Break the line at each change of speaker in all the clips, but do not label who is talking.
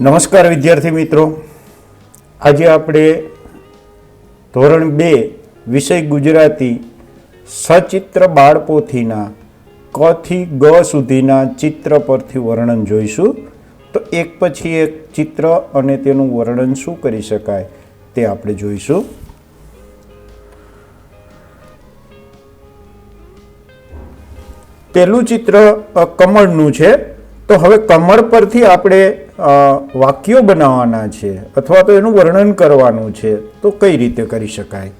નમસ્કાર વિદ્યાર્થી મિત્રો. આજે આપણે ધોરણ બે, વિષય ગુજરાતી, સચિત્ર બાળપોથીના ક થી ગ સુધીના ચિત્ર પરથી વર્ણન જોઈશું. તો એક પછી એક ચિત્ર અને તેનું વર્ણન શું કરી શકાય તે આપણે જોઈશું. પહેલું ચિત્ર કમળનું છે. તો હવે કમળ પરથી આપણે વાક્યો બનાવવાના છે અથવા તો એનું વર્ણન કરવાનું છે, તો કઈ રીતે કરી શકાય?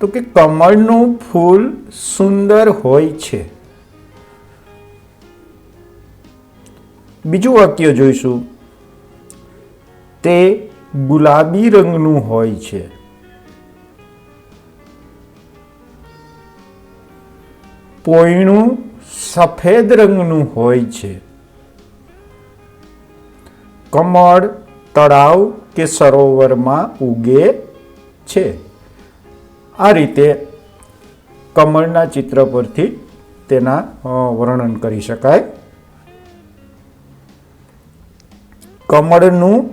તો કે કમળનું ફૂલ સુંદર હોય છે. બીજું વાક્ય જોઈશું. તે ગુલાબી રંગનું હોય છે. પોયણું સફેદ રંગનું હોય છે. કમળ, તળાવ કે સરોવરમાં ઉગે છે. આ રીતે કમળના ચિત્ર પરથી તેના વર્ણન કરી શકાય. કમળનું,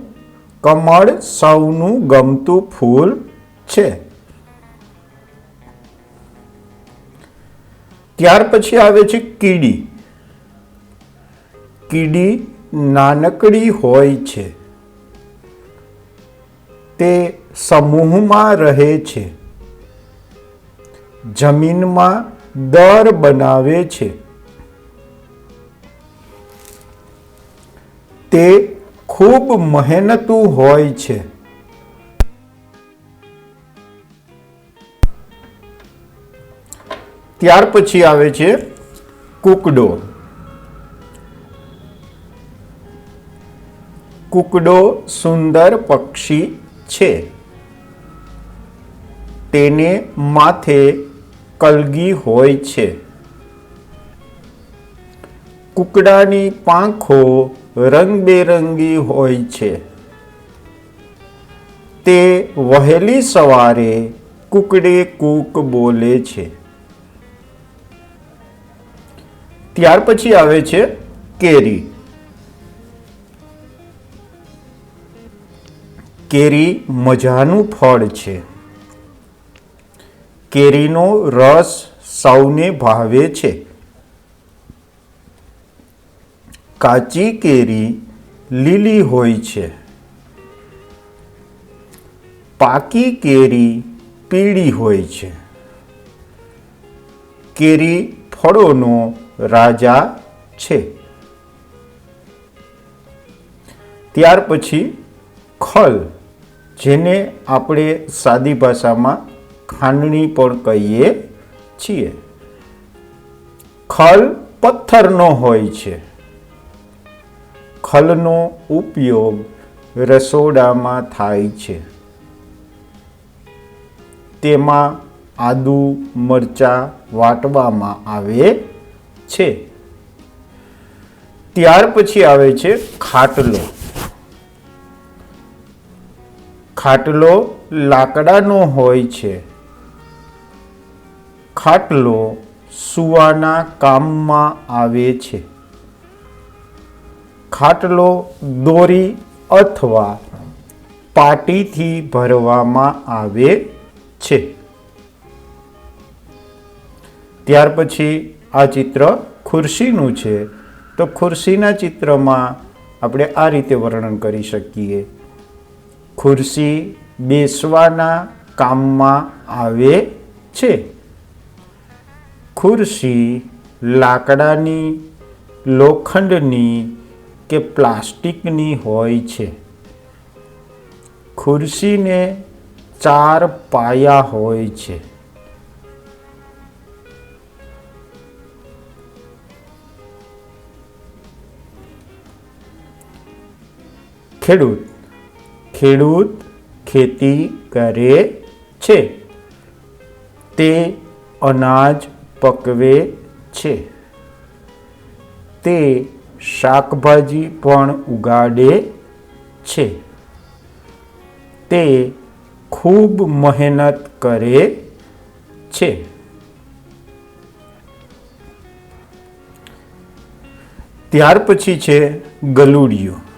કમળ સૌનું ગમતું ફૂલ છે. ત્યાર પછી આવે છે કીડી. કીડી નાનકડી હોય છે. તે સમૂહમાં રહે છે. જમીનમાં દર બનાવે છે. તે ખૂબ મહેનતું હોય છે. ત્યાર પછી આવે છે કુકડો. કુકડો સુંદર પક્ષી છે. તેને માથે કલગી હોય છે. કુકડાની પાંખો રંગબેરંગી હોય છે. તે વહેલી સવારે કુકડે કૂક બોલે છે. ત્યાર પછી આવે છે કેરી. કેરી મજાનું ફળ છે. કેરીનો રસ સૌને ભાવે છે. કાચી કેરી લીલી હોય છે. પાકી કેરી પીળી હોય છે. કેરી ફળોનો રાજા છે. ત્યાર પછી ખલ, જેને આપણે સાદી ભાષામાં ખાંડણી પણ કહીએ છીએ. ખલ પથ્થરનો હોય છે. ખલનો ઉપયોગ રસોડામાં થાય છે. તેમાં આદુ મરચાં વાટવામાં આવે છે. ત્યાર પછી આવે છે ખાટલો. ખાટલો લાકડાનો હોય છે. ખાટલો સુવાના કામમાં આવે છે. ખાટલો દોરી અથવા પાટીથી ભરવામાં આવે છે. ત્યાર પછી આ ચિત્ર ખુરશીનું છે. તો ખુરશીના ચિત્રમાં આપણે આ રીતે વર્ણન કરી શકીએ. ખુરશી બેસવાના કામમાં આવે છે. ખુરશી લાકડાની, લોખંડની કે પ્લાસ્ટિકની હોય છે. ખુરશીને ચાર પાયા હોય છે. ખેડૂત. ખેડૂત ખેતી કરે છે. તે અનાજ પકવે છે. તે શાકભાજી પણ ઉગાડે છે. તે ખૂબ મહેનત કરે છે. ત્યાર પછી છે ગલુડિયું.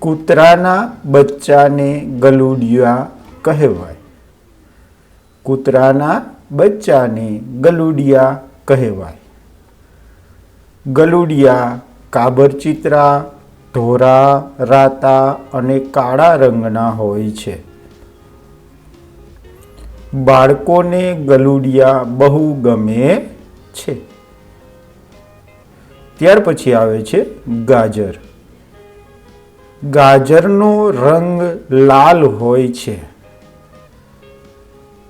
કૂતરાના બચ્ચાને ગલુડિયા કહેવાય. કૂતરાના બચ્ચાને ગલુડિયા કહેવાય. ગલુડિયા કાબરચિત્રા, ધોરા, રાતા અને કાળા રંગના હોય છે. બાળકોને ગલુડિયા બહુ ગમે છે. ત્યાર પછી આવે છે ગાજર. ગાજરનો રંગ લાલ હોય છે.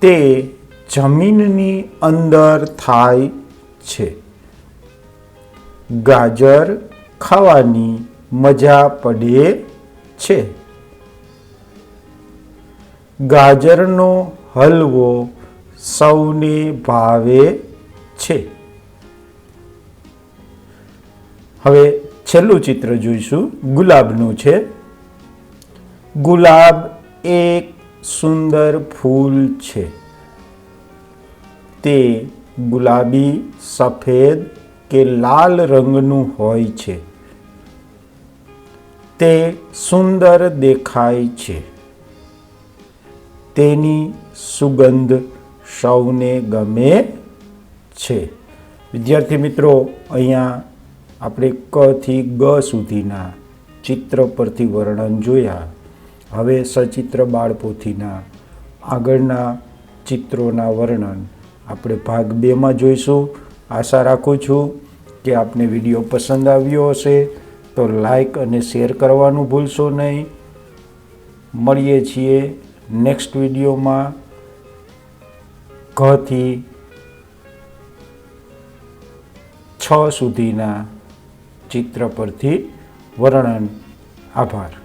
તે જમીનની અંદર થાય છે. ગાજર ખાવાની મજા પડે છે. ગાજરનો હલવો સૌને ભાવે છે. હવે છેલ્લું ચિત્ર જોઈશું. ગુલાબનું છે. ગુલાબ એક સુંદર ફૂલ છે. તે ગુલાબી, સફેદ કે લાલ રંગનું હોય છે. તે સુંદર દેખાય છે. તેની સુગંધ સૌને ગમે છે. વિદ્યાર્થી મિત્રો, અહીંયા આપણે ક થી ગ સુધીના ચિત્ર પરથી વર્ણન જોયા. હવે સચિત્ર બાળપોથીના આગળના ચિત્રોના વર્ણન આપણે ભાગ બેમાં જોઈશું. આશા રાખું છું કે આપને વીડિયો પસંદ આવ્યો હશે. તો લાઈક અને શેર કરવાનું ભૂલશો નહીં. મળીએ છીએ નેક્સ્ટ વિડીયોમાં. ઘથી છ સુધીના ચિત્ર પરથી વર્ણન. આભાર.